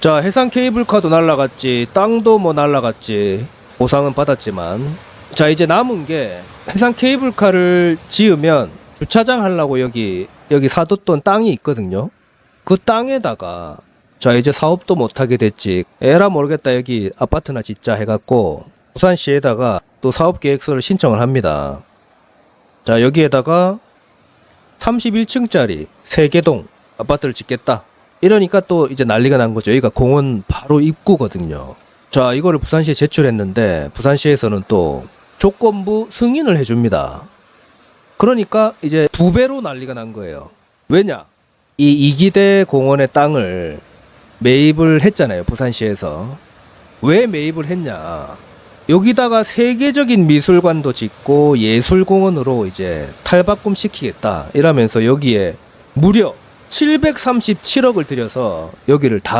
자, 해상 케이블카도 날라갔지, 땅도 뭐 날라갔지, 보상은 받았지만. 자, 이제 남은 게 해상 케이블카를 지으면 주차장 하려고 여기, 여기 사뒀던 땅이 있거든요. 그 땅에다가 자, 이제 사업도 못하게 됐지. 에라 모르겠다, 여기 아파트나 짓자 해갖고 부산시에다가 또 사업 계획서를 신청을 합니다. 자, 여기에다가 31층짜리 세개동 아파트를 짓겠다. 이러니까 또 이제 난리가 난 거죠. 여기가 공원 바로 입구거든요. 자, 이거를 부산시에 제출했는데 부산시에서는 또 조건부 승인을 해줍니다. 그러니까 이제 두 배로 난리가 난 거예요. 왜냐? 이 이기대 공원의 땅을 매입을 했잖아요. 부산시에서. 왜 매입을 했냐? 여기다가 세계적인 미술관도 짓고 예술공원으로 이제 탈바꿈 시키겠다. 이러면서 여기에 무려 737억을 들여서 여기를 다